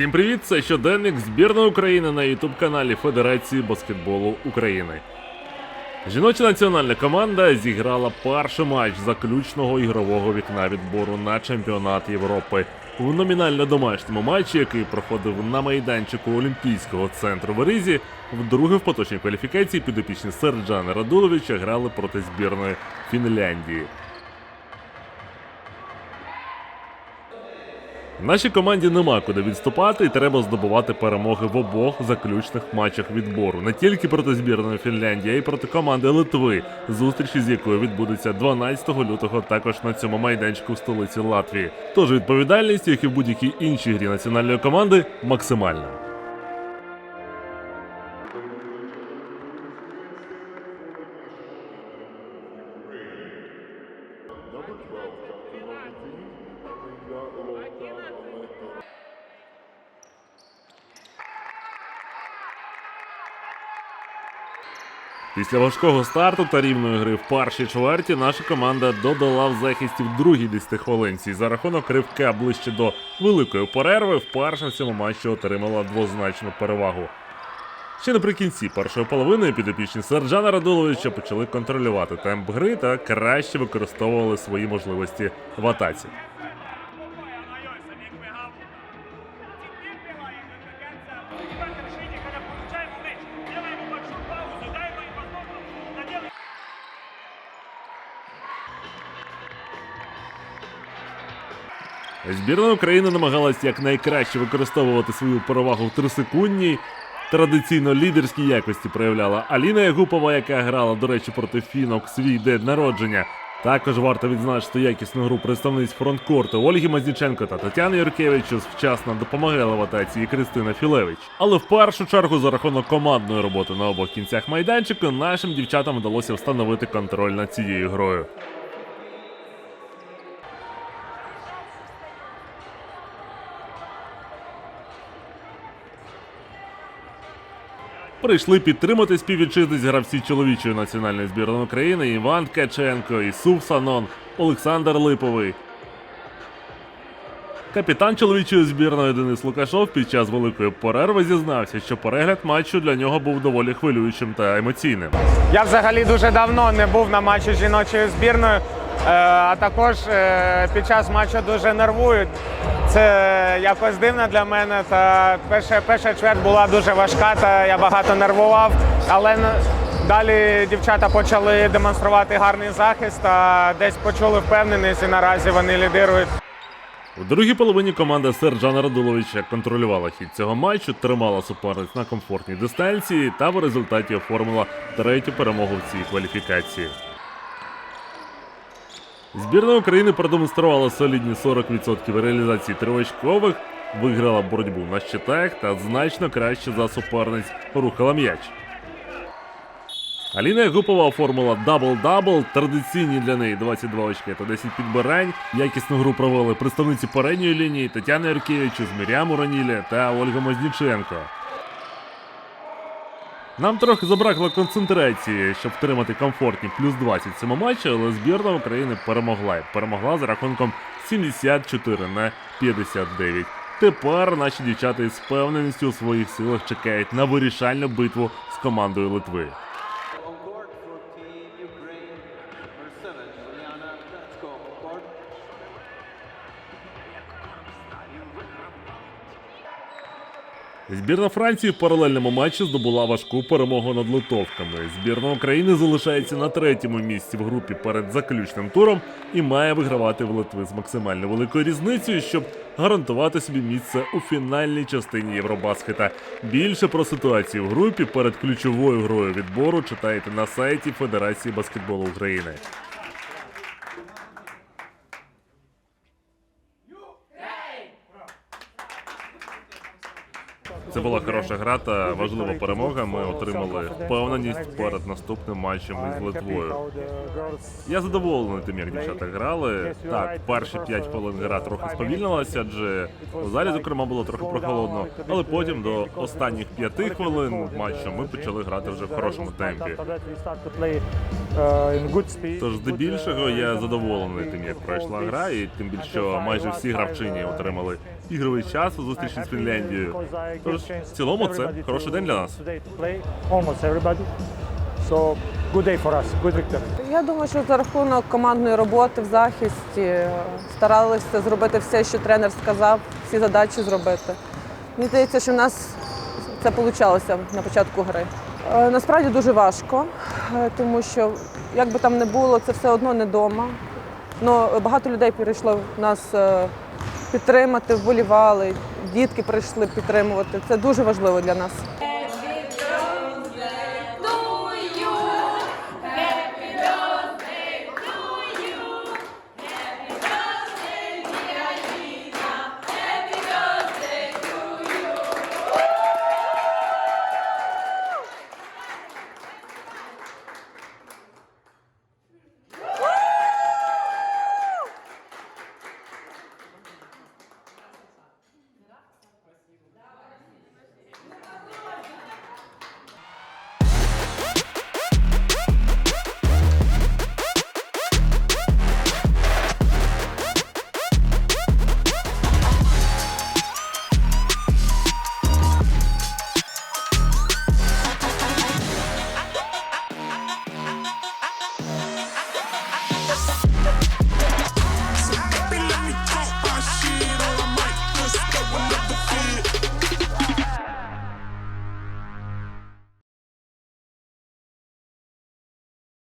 Всім привіт! Це щоденник збірної України на ютуб каналі Федерації баскетболу України. Жіноча національна команда зіграла перший матч заключного ігрового вікна відбору на чемпіонат Європи в номінально домашньому матчі, який проходив на майданчику Олімпійського центру в Ризі. Вдруге в поточній кваліфікації підопічні Серджана Радуловича грали проти збірної Фінляндії. Нашій команді нема куди відступати, і треба здобувати перемоги в обох заключних матчах відбору не тільки проти збірної Фінляндії, а й проти команди Литви, зустрічі з якою відбудеться 12 лютого також на цьому майданчику в столиці Латвії. Тож відповідальність, як і в будь-якій іншій грі національної команди, максимальна. Після важкого старту та рівної гри в першій чверті наша команда додала в захисті в другій 10 хвилинці. За рахунок ривка ближче до великої перерви вперше в цьому матчі отримала двозначну перевагу. Ще наприкінці першої половини підопічні Серджана Радуловича почали контролювати темп гри та краще використовували свої можливості в атаці. Збірна України намагалась якнайкраще використовувати свою перевагу в трисекундній. Традиційно лідерські якості проявляла Аліна Ягупова, яка грала, до речі, проти фінок свій день народження. Також варто відзначити якісну гру представниць фронткорту Ольги Мазніченко та Тетяни Юркевич, що вчасно допомагала в атаці Кристина Філевич. Але в першу чергу за рахунок командної роботи на обох кінцях майданчику нашим дівчатам вдалося встановити контроль над цією грою. Прийшли підтримати співвітчизниць гравці чоловічої національної збірної України Іван Ткаченко, Ісуф Санон, Олександр Липовий. Капітан чоловічої збірної Денис Лукашов під час великої перерви зізнався, що перегляд матчу для нього був доволі хвилюючим та емоційним. Я взагалі дуже давно не був на матчі з жіночою збірною, е, а також е, під час матчу дуже нервують. Це якось дивно для мене. Та перша, перша чверть була дуже важка, та я багато нервував. Але далі дівчата почали демонструвати гарний захист та десь почули впевненість, і наразі вони лідирують. У другій половині команда Сержана Радуловича контролювала хід цього матчу, тримала суперниць на комфортній дистанції та в результаті оформила третю перемогу в цій кваліфікації. Збірна України продемонструвала солідні 40% реалізації тривочкових, виграла боротьбу на щитах та значно краще за суперниць рухала м'яч. Аліна Ягупова оформила дабл-дабл, традиційні для неї 22 очки та 10 підбирань. Якісну гру провели представниці передньої лінії Тетяна Юркевич, Мірям Уранілі та Ольга Мазніченко. Нам трохи забракло концентрації, щоб втримати комфортні плюс 20 в цьому матчі, але збірна України перемогла і перемогла за рахунком 74 на 59. Тепер наші дівчата із впевненістю у своїх силах чекають на вирішальну битву з командою Литви. On court Збірна Франції в паралельному матчі здобула важку перемогу над литовками. Збірна України залишається на третьому місці в групі перед заключним туром і має вигравати в Литви з максимально великою різницею, щоб гарантувати собі місце у фінальній частині Євробаскета. Більше про ситуацію в групі перед ключовою грою відбору читайте на сайті Федерації баскетболу України. Це була хороша гра та важлива перемога. Ми отримали впевненість перед наступним матчем із Литвою. Я задоволений тим, як дівчата грали. Так, перші 5 хвилин гра трохи сповільнилася, адже у залі, зокрема, було трохи прохолодно. Але потім до останніх 5 хвилин матчу ми почали грати вже в хорошому темпі. Тож здебільшого я задоволений тим, як пройшла гра, і тим більше майже всі гравчині отримали ігровий час у зустрічі з Фінляндією. Тож, в цілому, це хороший день для нас. So good day for us, good victory. Я думаю, що за рахунок командної роботи в захисті е, старалися зробити все, що тренер сказав, всі задачі зробити. Мені здається, що в нас це вийшло на початку гри. Е, Насправді дуже важко, е, тому що як би там не було, це все одно не вдома. Но багато людей прийшло нас е, підтримати, вболівали, дітки прийшли підтримувати. Це дуже важливо для нас.